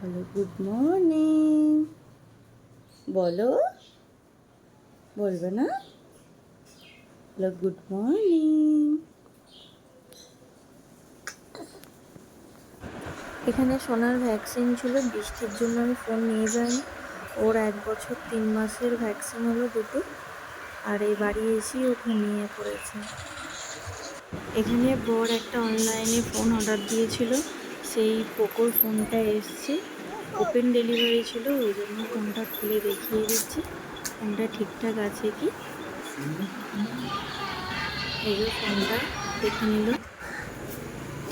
Hello good morning বলো। বলবে না? হ্যালো গুড মর্নিং এখানে সোনার ভ্যাকসিন ছিল, বৃষ্টির জন্য আমি ফোন নিয়ে যাইনি। ওর এক বছর তিন মাসের ভ্যাকসিন হলো দুটো। আর এই বাড়ি এসেই ও ঘুমিয়ে পড়েছে। এখানে বর একটা অনলাইনে ফোন অর্ডার দিয়েছিল। সেই পোকোর ফোনটা এসছে। ওপেন ডেলিভারি ছিল, ওই জন্য ফোনটা খুলে দেখিয়ে দিচ্ছি। ফোনটা ঠিকঠাক আছে কি? এই যে ফোনটা, দেখে নিল।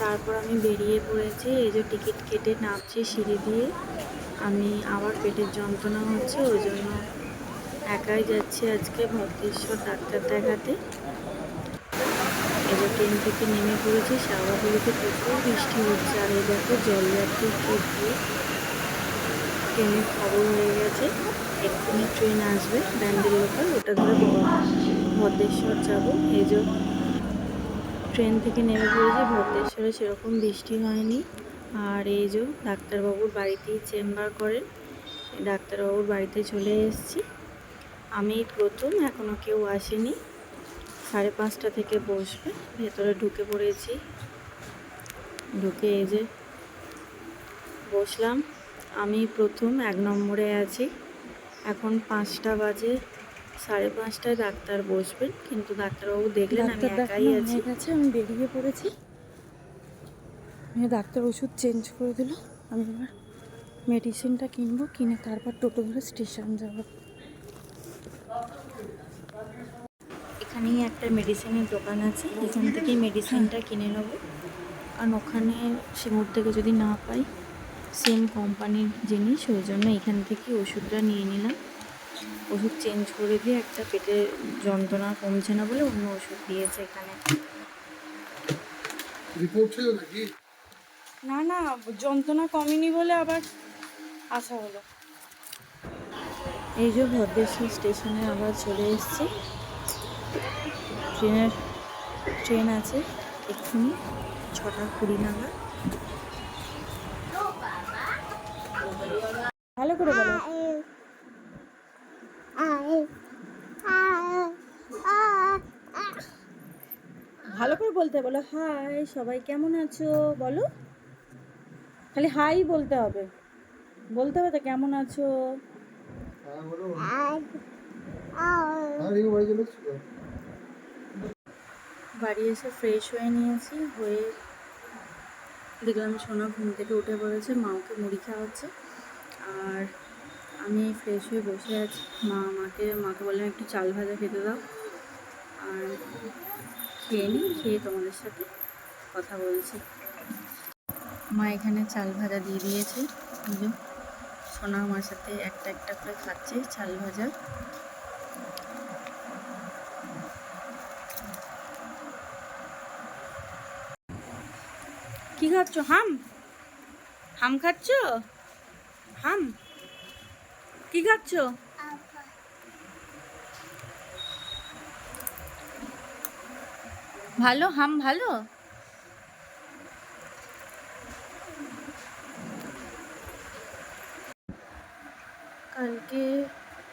তারপর আমি বেরিয়ে পড়েছি। এই যে টিকিট কেটে নামছি সিঁড়ি দিয়ে। আমি আবার পেটের যন্ত্রণা হচ্ছে, ওই জন্য একাই যাচ্ছি আজকে ভদ্রেশ্বর ডাক্তার দেখাতে এবার ট্রেন থেকে নেমে পড়েছি শাওয়াগুলিতে প্রচুর বৃষ্টি হচ্ছে। আর এই দেখো জলযাত্রী ট্রেন ট্রেনের খবর হয়ে গেছে। এক্ষুনি ট্রেন আসবে ব্যান্ডেল লোকাল, ওটা ধরে ভদ্রেশ্বর যাব। এই যে ট্রেন থেকে নেমে পড়েছি ভদ্রেশ্বরে সেরকম বৃষ্টি হয়নি। আর এই যে ডাক্তারবাবুর বাড়িতেই চেম্বার করেন, ডাক্তারবাবুর বাড়িতে চলে এসেছি। আমি প্রথম এখনও কেউ আসেনি। সাড়ে পাঁচটা থেকে বসবে। ভেতরে ঢুকে পড়েছি। ঢুকে এই যে বসলাম। আমি প্রথম এক নম্বরে আছি। এখন পাঁচটা বাজে সাড়ে পাঁচটায় ডাক্তার বসবেন। কিন্তু ডাক্তারবাবু দেখলেন আমি একাই আছি। গেছে আমি বেরিয়ে পড়েছি। আমি ডাক্তার ওষুধ চেঞ্জ করে দিল। আমি এবার মেডিসিনটা কিনবো কিনে তারপর টোটো ধরে স্টেশন যাব। এখানেই একটা মেডিসিনের দোকান আছে এখান থেকেই মেডিসিনটা কিনে নেব। কারণ ওখানে সিমুর থেকে যদি না পাই সেম কোম্পানির জিনিস ওই জন্য এখান থেকে ওষুধটা নিয়ে নিলাম। ওষুধ চেঞ্জ করে দিয়ে একটা পেটের যন্ত্রণা কমছে না বলে অন্য ওষুধ দিয়েছে এখানে। না না যন্ত্রণা কমেনি বলে আবার আসা হলো। এই যে ভদ্রেশ্বর স্টেশনে আবার চলে এসেছি। ট্রেনের ট্রেন আছে এক্ষুনি ছটা কুড়ি নাগাদ। ভালো করে ভালো করে বলতে বলো। হাই, সবাই কেমন আছো? বলো। খালি হাই বলতে হবে। বলতে হবে তো কেমন আছো? হ্যাঁ আর এই বাড়ি এসে ফ্রেশ হয়ে নিয়েছি, হয়ে দেখলাম সোনা ঘুম থেকে উঠে পড়েছে মা ওকে মুড়ি খাওয়াচ্ছে। আর আমি ফ্রেশ হয়ে বসে আছি। মা আমাকে, মাকে বললাম, একটু চাল ভাজা খেতে দাও। আর খেয়ে নিই, খেয়ে তোমাদের সাথে কথা বলছি। মা এখানে চাল ভাজা দিয়ে দিয়েছে। সোনা আমার সাথে একটা একটা করে খাচ্ছে চাল ভাজা। কি খাচ্ছ? হাম? হাম খাচ্ছ? হাম? কি খাচ্ছ? ভালো? হাম ভালো? কালকে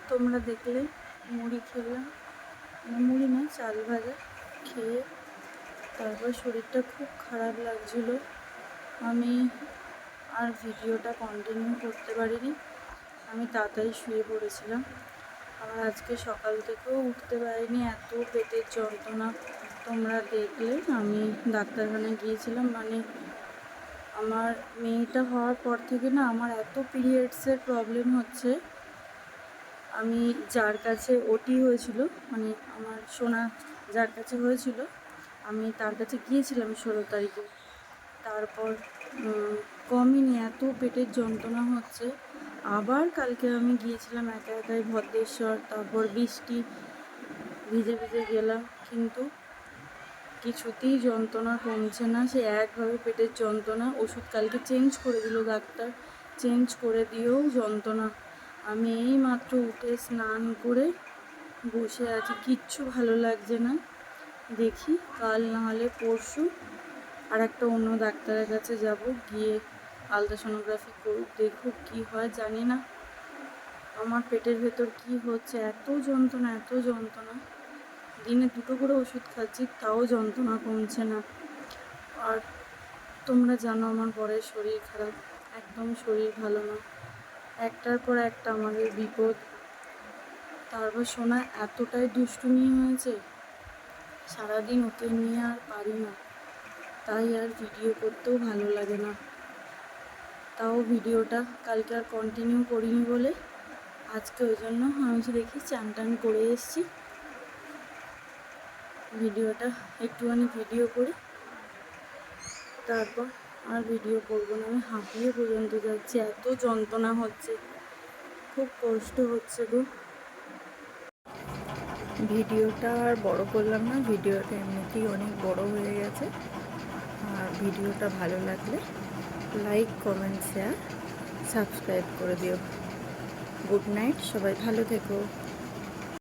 তোমরা দেখলে মুড়ি খেলাম। মুড়ি না, চাল ভাজা খেয়ে তারপর শরীরটা খুব খারাপ লাগছিল। আমি আর ভিডিওটা কন্টিনিউ করতে পারিনি। আমি তাড়াতাড়ি শুয়ে পড়েছিলাম। আবার আজকে সকাল থেকেও উঠতে পারিনি। এত পেটের যন্ত্রণা। তোমরা দেখলে, আমি ডাক্তারখানায় গিয়েছিলাম। মানে আমার মেয়েটা হওয়ার পর থেকে না আমার এত পিরিয়ডসের প্রবলেম হচ্ছে। আমি যার কাছে ওটি হয়েছিল মানে আমার সোনা যার কাছে হয়েছিল, আমি তার কাছে গিয়েছিলাম ষোলো তারিখে। তারপর কমেনি, এত পেটের যন্ত্রণা হচ্ছে। আবার কালকে আমি গিয়েছিলাম একা একাই ভদ্রেশ্বর, তারপর বৃষ্টি, ভিজে ভিজে গেলাম, কিন্তু কিছুতেই যন্ত্রণা কমছে না, সে একভাবে পেটের যন্ত্রণা। ওষুধ কালকে চেঞ্জ করে দিল ডাক্তার, চেঞ্জ করে দিয়েও যন্ত্রণা। আমি এই মাত্র উঠে স্নান করে বসে আছি, কিচ্ছু ভালো লাগছে না। দেখি কাল না হলে পরশু আর একটা অন্য ডাক্তারের কাছে যাব, গিয়ে আলট্রাসোনোগ্রাফি করুক দেখুক কী হয়, জানি না। আমার পেটের ভেতর কি হচ্ছে, এত যন্ত্রণা এত যন্ত্রণা। দিনে দুটো করে ওষুধ খাচ্ছি, তাও যন্ত্রণা কমছে না। আর তোমরা জানো আমার বরের শরীর খারাপ একদম শরীর ভালো না। একটার পর একটা আমাদের বিপদ। তারপর শোনা এতটাই দুষ্টুমি হয়েছে, সারাদিন ওকে নিয়ে আর পারি না। তাই আর ভিডিও করতেও ভালো লাগে না। তাও ভিডিওটা কালকে আর কন্টিনিউ করিনি বলে আজকে ওই জন্য আমি দেখি চান টান করে এসেছি। ভিডিওটা একটুখানি ভিডিও করি। তারপর আর ভিডিও করব না, আমি হাঁপিয়ে পর্যন্ত যাচ্ছি, এত যন্ত্রণা হচ্ছে, খুব কষ্ট হচ্ছে গো। ভিডিওটা আর বড় করলাম না, ভিডিওটা এমনিতেই অনেক বড় হয়ে গেছে। আর ভিডিওটা ভালো লাগলে লাইক, কমেন্ট শেয়ার সাবস্ক্রাইব করে দিও। গুড নাইট, সবাই ভালো থেকো।